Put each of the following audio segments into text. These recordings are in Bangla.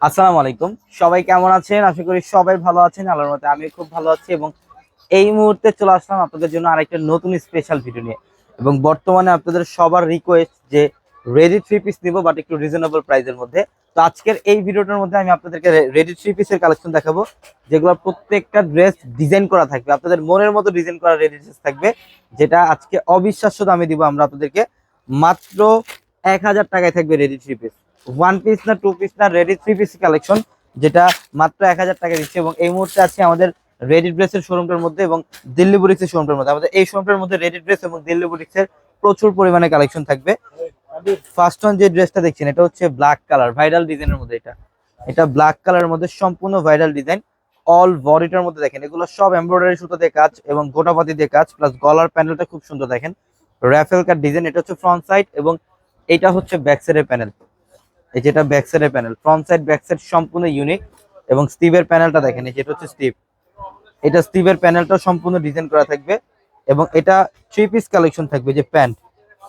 আসসালামু আলাইকুম। সবাই কেমন আছেন? আশা করি সবাই ভালো আছেন। আল্লাহর মতে আমি খুব ভালো আছি এবং এই মুহূর্তে চলে আসলাম আপনাদের জন্য আরেকটা নতুন স্পেশাল ভিডিও নিয়ে। এবং বর্তমানে আপনাদের সবার রিকোয়েস্ট যে রেডি থ্রি পিস নিব বাট একটু রিজনেবল প্রাইসের মধ্যে। তো আজকের এই ভিডিওটার মধ্যে আমি আপনাদেরকে রেডি থ্রি পিসের কালেকশন দেখাবো, যেগুলো প্রত্যেকটা ড্রেস ডিজাইন করা থাকবে। আপনাদের মনের মতো ডিজাইন করা রেডি ড্রেস থাকবে, যেটা আজকে অবিশ্বাস্য দামে দিব আমরা আপনাদেরকে। মাত্র এক হাজার টাকায় থাকবে ready three piece one piece না টু পিস না রেডি থ্রি পিস কালেকশন যেটা মাত্র এক হাজার টাকা দিচ্ছে এবং এই মুহূর্তে আছে আমাদের রেডি ড্রেসের শোরুমটার মধ্যে এবং দিল্লি বুটিক্সের শোরুমটার মধ্যে। আমাদের এই শোরুমটার মধ্যে রেডি ড্রেস এবং দিল্লি বুটিক্সের প্রচুর পরিমাণে কালেকশন থাকবে। ফার্স্ট ওয়ান যে ড্রেসটা দেখছেন, এটা হচ্ছে ব্ল্যাক কালার ভাইরাল ডিজাইনের মধ্যে এটা। এটা ব্ল্যাক কালারের মধ্যে সম্পূর্ণ ভাইরাল ডিজাইন অল বডিটার মধ্যে দেখেন। এগুলো সব এমব্রয়ডারি সুতো দিয়ে কাজ এবং গোটাপাতি দিয়ে কাজ প্লাস গলার প্যানেলটা খুব সুন্দর দেখেন। র্যাফেল কাট ডিজাইন এটা হচ্ছে ফ্রন্ট সাইড এবং এটা হচ্ছে ব্যাক সাইডের প্যানেল এই যেটা ব্যাক সাইডের panel front side back side সম্পূর্ণ ইউনিক এবং স্টিভের প্যানেলটা দেখেন, এই যেটা হচ্ছে স্টিভ এটা স্টিভের প্যানেলটা সম্পূর্ণ ডিজাইন করা থাকবে এবং এটা থ্রি পিস কালেকশন থাকবে, যে প্যান্ট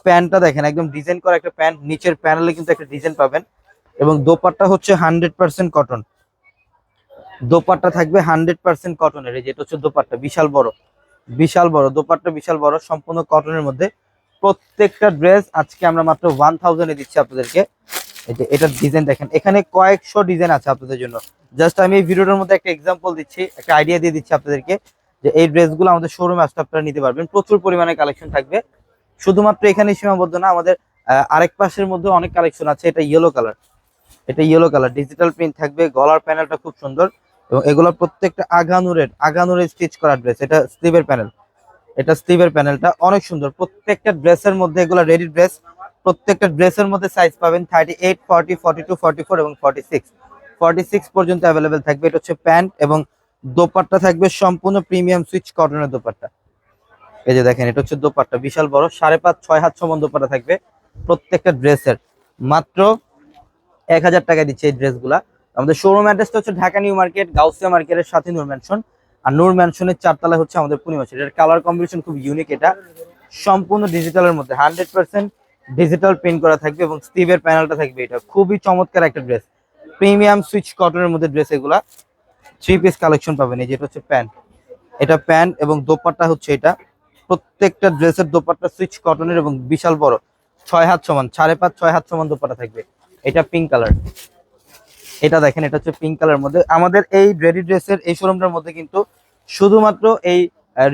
প্যান্টটা দেখেন, একদম ডিজাইন করা একটা প্যান্ট নিচের প্যানেলে কিন্তু একটা ডিজাইন পাবেন এবং দোপাট্টা হচ্ছে হান্ড্রেড পার্সেন্ট কটন দোপাট্টা থাকবে হান্ড্রেড পার্সেন্ট কটনের এই যেটা হচ্ছে দোপাট্টা, বিশাল বড়। বিশাল বড়, দোপাট্টা বিশাল বড়, সম্পূর্ণ কটনের মধ্যে। প্রত্যেকটা ড্রেস আজকে আমরা মাত্র ওয়ান থাউজেন্ডে দিচ্ছি আপনাদেরকে। যে এটার ডিজাইন দেখেন। এখানে কয়েকশো ডিজাইন আছে আপনাদের জন্য। জাস্ট আমি এই ভিডিওটার মধ্যে একটা এক্সাম্পল দিচ্ছি, একটা আইডিয়া দিয়ে দিচ্ছি আপনাদেরকে, যে এই ড্রেসগুলো আমাদের শোরুমে আসতে আপনারা নিতে পারবেন। প্রচুর পরিমাণে কালেকশন থাকবে। শুধুমাত্র এখানে সীমাবদ্ধ না, আমাদের আরেক পাশের মধ্যে অনেক কালেকশন আছে। এটা ইয়েলো কালার এটা ইয়েলো কালার ডিজিটাল প্রিন্ট থাকবে, গলার প্যানেলটা খুব সুন্দর। এবং এগুলো প্রত্যেকটা আগানুরের আগানুরের স্টিচ করা ড্রেস এটা স্লিভের প্যানেল এটা স্লিভের প্যানেলটা অনেক সুন্দর। প্রত্যেকটা ড্রেসের মধ্যে এগুলো রেডি ড্রেস প্রত্যেকটা ড্রেসের মধ্যে সাইজ পাবেন thirty eight forty forty two forty four এবং ফর্টি সিক্স ফর্টি সিক্স পর্যন্ত অ্যাভেলেবেল থাকবে। এটা হচ্ছে প্যান্ট এবং দোপাট্টা থাকবে সম্পূর্ণ প্রিমিয়াম সুইচ কটনের দোপাট্টা। এই যে দেখেন, এটা হচ্ছে দোপাট্টা। বিশাল বড়, সাড়ে পাঁচ, ছয় হাত সমান দোপাট্টা থাকবে প্রত্যেকটা ড্রেসের। মাত্র এক হাজার টাকা দিচ্ছে এই ড্রেসগুলা। আমাদের শোরুম অ্যাড্রেসটা হচ্ছে ঢাকা নিউ মার্কেট, গাউসিয়া মার্কেটের সাথে নূর ম্যানশন। আর নূর ম্যানশনের চারতলা হচ্ছে আমাদের পূর্ণিমা এটার কালার কম্বিনেশন খুব ইউনিক এটা। সম্পূর্ণ ডিজিটালের মধ্যে হান্ড্রেড পার্সেন্ট ডিজিটাল প্রিন্ট করা থাকবে এবং স্টিভের প্যানেলটা থাকবে এটা। খুবই চমৎকার একটা ড্রেস প্রিমিয়াম সুইচ কটনের মধ্যে ড্রেস এগুলা। থ্রি পিস কালেকশন পাবেন। এই যেটা হচ্ছে প্যান্ট এটা প্যান্ট এবং দোপাট্টা হচ্ছে এটা। প্রত্যেকটা ড্রেসের দোপাট্টা সুইচ কটনের এবং বিশাল বড়। ছয় হাত সমান, সাড়ে পাঁচ, ছয় হাত সমান দোপাট্টা থাকবে। এটা পিঙ্ক কালার এটা দেখেন, এটা হচ্ছে পিঙ্ক কালার মধ্যে। আমাদের এই রেডি ড্রেসের এই শোরুমটার মধ্যে কিন্তু শুধুমাত্র এই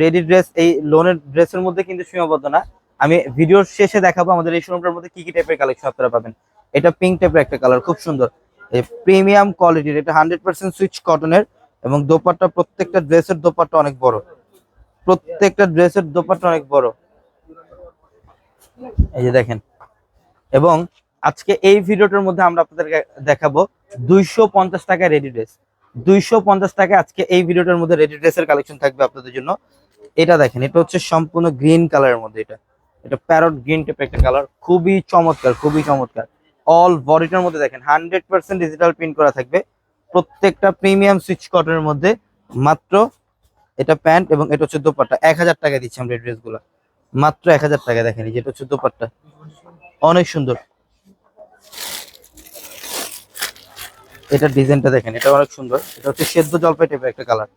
রেডি ড্রেস এই লোনের ড্রেসের মধ্যে কিন্তু সীমাবদ্ধ না। আমি ভিডিওর শেষে দেখাবো আমাদের এই শোরুমটার মধ্যে কি কি টাইপের কালেকশন আপনারা পাবেন। এটা পিঙ্ক টাইপের একটা কালার খুব সুন্দর। প্রিমিয়াম কোয়ালিটির এটা হান্ড্রেড পার্সেন্ট সুইচ কটনের এবং দোপাট্টা, প্রত্যেকটা ড্রেসের দোপাট্টা অনেক বড়। প্রত্যেকটা ড্রেসের দোপাট্টা অনেক বড়। এই যে দেখেন। এবং আজকে এই ভিডিওটার মধ্যে আমরা আপনাদেরকে দেখাবো দুইশো পঞ্চাশ টাকা রেডি ড্রেস দুইশো পঞ্চাশ টাকা আজকে এই ভিডিওটার মধ্যে রেডি ড্রেসের কালেকশন থাকবে আপনাদের জন্য। এটা দেখেন, এটা হচ্ছে সম্পূর্ণ গ্রিন কালারের মধ্যে এটা। এটা প্যারট গ্রিন টাইপের একটা কালার, খুবই চমৎকার খুবই চমৎকার। অল বডিটার মধ্যে দেখেন হান্ড্রেড পার্সেন্ট ডিজিটাল প্রিন্ট করা থাকবে। প্রত্যেকটা প্রিমিয়াম সুইচ কটনের মধ্যে, মাত্র এটা প্যান্ট এবং এটা হচ্ছে দোপাট্টা। এক হাজার টাকা দিচ্ছি আমরা ড্রেসগুলো মাত্র এক হাজার টাকা দেখেন যেটা হচ্ছে দোপাট্টা। অনেক সুন্দর। এটার ডিজাইনটা দেখেন, এটা অনেক সুন্দর। এটা হচ্ছে সেদ্ধ জলপাই টাইপের একটা কালার।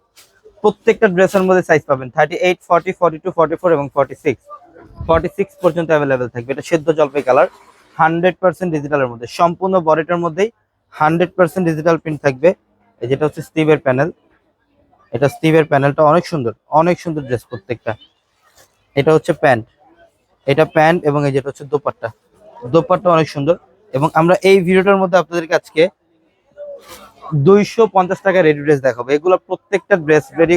প্রত্যেকটা ড্রেসের মধ্যে সাইজ পাবেন thirty eight forty forty two forty four এবং ফর্টি সিক্স ফর্টি সিক্স পর্যন্ত অ্যাভেলেবেল থাকবে। এটা সেদ্ধ জলপাই কালার হান্ড্রেড পার্সেন্ট ডিজিটালের মধ্যে। সম্পূর্ণ বডিটার মধ্যেই হান্ড্রেড পার্সেন্ট ডিজিটাল প্রিন্ট থাকবে। যেটা হচ্ছে স্টিভের প্যানেল এটা স্টিভের প্যানেলটা অনেক সুন্দর অনেক সুন্দর ড্রেস প্রত্যেকটা। এটা হচ্ছে প্যান্ট এটা প্যান্ট এবং এই যেটা হচ্ছে দোপাট্টা। দোপাট্টা অনেক সুন্দর এবং আমরা এই ভিডিওটার মধ্যে আপনাদেরকে আজকে দুইশো পঞ্চাশ টাকা রেডি ড্রেস দেখাবো। এগুলো প্রত্যেকটা ড্রেস রেডি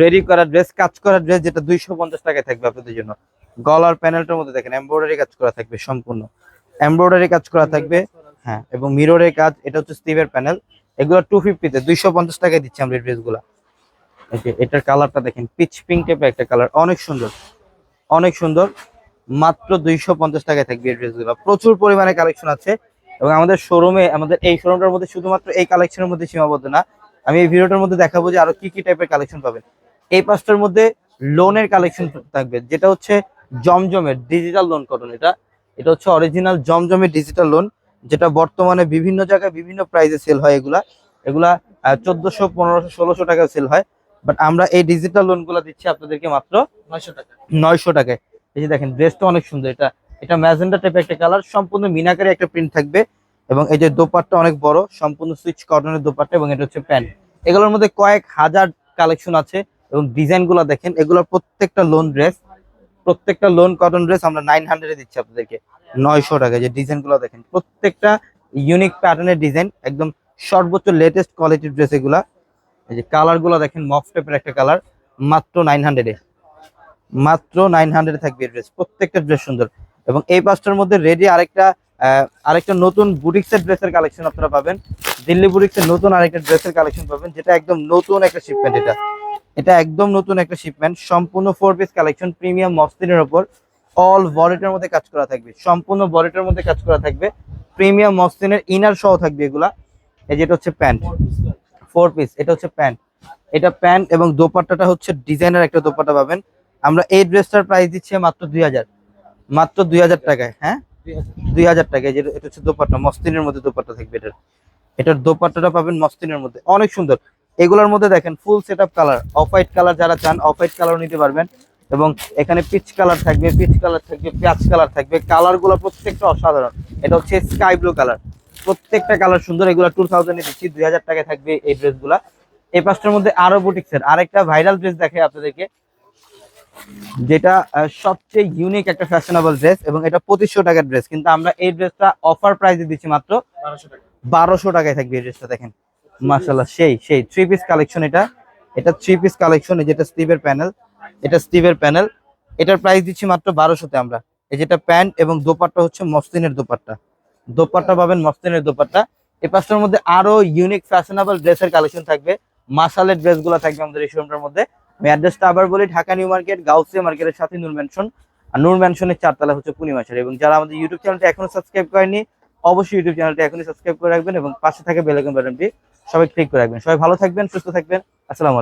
রেডি করা ড্রেস কাজ করা ড্রেস যেটা দুইশো পঞ্চাশ টাকায় থাকবে আপনাদের জন্য। গলার প্যানেলটার মধ্যে দেখেন এমব্রয়ডারি কাজ করা থাকবে সম্পূর্ণ। এমব্রয়ডারি কাজ করা থাকবে হ্যাঁ এবং মিররের কাজ, এটা হচ্ছে স্টিভের প্যানেল। এগুলো টু ফিফটিতে দুইশো পঞ্চাশ টাকায় দিচ্ছি আমরা ড্রেসগুলো এই এটার কালারটা দেখেন পিচ পিঙ্ক টাইপের একটা কালার, অনেক সুন্দর। অনেক সুন্দর, মাত্র দুইশো পঞ্চাশ টাকায় থাকবে এই ড্রেসগুলো প্রচুর পরিমাণে কালেকশন আছে, এবং আমাদের শোরুমে আমাদের এই শোরুমটার মধ্যে শুধুমাত্র এই কালেকশনের মধ্যে সীমাবদ্ধ না, আমি এই ভিডিওটার মধ্যে দেখাবো যে আরও কি কি টাইপের কালেকশন পাবেন। এই পাঁচটার মধ্যে লোনের কালেকশন থাকবে, যেটা হচ্ছে জমজমের ডিজিটাল লোন কটন এটা। এটা হচ্ছে অরিজিনাল জমজমের ডিজিটাল লোন যেটা বর্তমানে বিভিন্ন জায়গায় বিভিন্ন প্রাইসে সেল হয় এগুলা। এগুলা চোদ্দশো পনেরোশো ষোলোশো টাকা সেল হয়। বাট আমরা এই ডিজিটাল লোনগুলো দিচ্ছি আপনাদেরকে মাত্র নয়শো টাকা। নয়শো টাকায়। এই যে দেখেন ড্রেসটা অনেক সুন্দর। এটা এটা ম্যাজেন্ডা টাইপের একটা কালার সম্পূর্ণ মিনাকারি একটা প্রিন্ট থাকবে। এবং এই যে দোপাট্টা অনেক বড় সম্পূর্ণ সুইচ কটনের দোপাট্টা এবং এটা হচ্ছে প্যান্ট। এগুলোর মধ্যে কয়েক হাজার কালেকশন আছে। এবং ডিজাইনগুলো দেখেন এগুলোর প্রত্যেকটা লোন ড্রেস প্রত্যেকটা লোন কটন ড্রেস আমরা নাইন হান্ড্রেডে দিচ্ছি আপনাদেরকে। নয়শো টাকায় যে ডিজাইনগুলো দেখেন, প্রত্যেকটা ইউনিক প্যাটার্নের ডিজাইন একদম সর্বোচ্চ লেটেস্ট কোয়ালিটির ড্রেস এগুলা। এই যে কালারগুলো দেখেন মফ টাইপের একটা কালার মাত্র নাইন হান্ড্রেডে মাত্র নাইন হান্ড্রেড থাকবে ড্রেস প্রত্যেকটা ড্রেস সুন্দর। এবং এই পাঁচটার মধ্যে রেডি আরেকটা আরেকটা নতুন বুটিক্সের ড্রেসের কালেকশন আপনারা পাবেন। দিল্লি বুটিক্সের নতুন আরেকটা ড্রেসের কালেকশন পাবেন, যেটা একদম নতুন একটা শিপমেন্ট এটা। এটা একদম নতুন একটা শিপমেন্ট সম্পূর্ণ ফোর পিস কালেকশন প্রিমিয়াম মসলিনের উপর অল বডিটার মধ্যে কাজ করা থাকবে। সম্পূর্ণ বডিটার মধ্যে কাজ করা থাকবে। প্রিমিয়াম মসলিনের ইনার সহ থাকবে এগুলা। এই যেটা হচ্ছে প্যান্ট ফোর পিস এটা হচ্ছে প্যান্ট এটা প্যান্ট এবং দোপাট্টাটা হচ্ছে ডিজাইনার একটা দোপাট্টা পাবেন। আমরা এই ড্রেসটার প্রাইস দিচ্ছি মাত্র দুই হাজার। মাত্র দুই হাজার টাকায় হ্যাঁ? দুই হাজার। টাকায়। যেটা এটা হচ্ছে দোপাট্টা মস্তিনের মধ্যে দোপাট্টা থাকবে এটার। এটার দোপাট্টাটা পাবেন মস্তিনের মধ্যে। অনেক সুন্দর। এগুলোর মধ্যে দেখেন full set up colour off white colour যারা চান অফ হোয়াইট কালার নিতে পারবেন। এবং এখানে পিচ কালার থাকবে পিচ কালার থাকবে পেঁয়াজ কালার থাকবে। কালারগুলো প্রত্যেকটা অসাধারণ। এটা হচ্ছে স্কাই ব্লু কালার প্রত্যেকটা কালার সুন্দর। এগুলো টু থাউজেন্ডে দিচ্ছি দুই হাজার টাকায় থাকবে এই ড্রেসগুলা এই পাঁচটার মধ্যে আরও বুটিক্সের আরেকটা ভাইরাল ড্রেস দেখে আপনাদেরকে। যেটা সবচেয়ে ইউনিক একটা ফ্যাশনেবল ড্রেস এবং এটা পঁচিশশো টাকার ড্রেস কিন্তু আমরা এই ড্রেসটা অফার প্রাইসে দিচ্ছি মাত্র বারোশো টাকায় থাকবে এই ড্রেসটা দেখেন। মার্শাল্লাহ সেই সেই থ্রি পিস কালেকশন এটা। এটা থ্রি পিস কালেকশন এই যেটা স্টিভের প্যানেল এটা স্টিভের প্যানেল এটার প্রাইস দিচ্ছি মাত্র বারোশোতে আমরা। এই যেটা প্যান্ট এবং দোপাট্টা হচ্ছে মসলিনের দোপাট্টা। দোপাট্টা পাবেন মসলিনের দোপাট্টা। এই পাঁচটার মধ্যে আরও ইউনিক ফ্যাশনেবল ড্রেসের কালেকশন থাকবে। মাসালের ড্রেসগুলো থাকবে আমাদের এই শোরুমটার মধ্যে। আমি অ্যাড্রেসটা আবার বলি, ঢাকা নিউ মার্কেট, গাউসিয়া মার্কেটের সাথে নূর ম্যানশন আর নূর ম্যানশনের চারতলা হচ্ছে পূর্ণিমাশার এবং যারা আমাদের ইউটিউব চ্যানেলটা এখনও সাবস্ক্রাইব করেনি অবশ্যই ইউটিউব চ্যানেলটা এখনই সাবস্ক্রাইব করে রাখবেন এবং পাশে থাকে বেল আইকন বাটনটি সবাই ক্লিক করে রাখবেন। সবাই ভালো থাকবেন সুস্থ থাকবেন। আসসালামু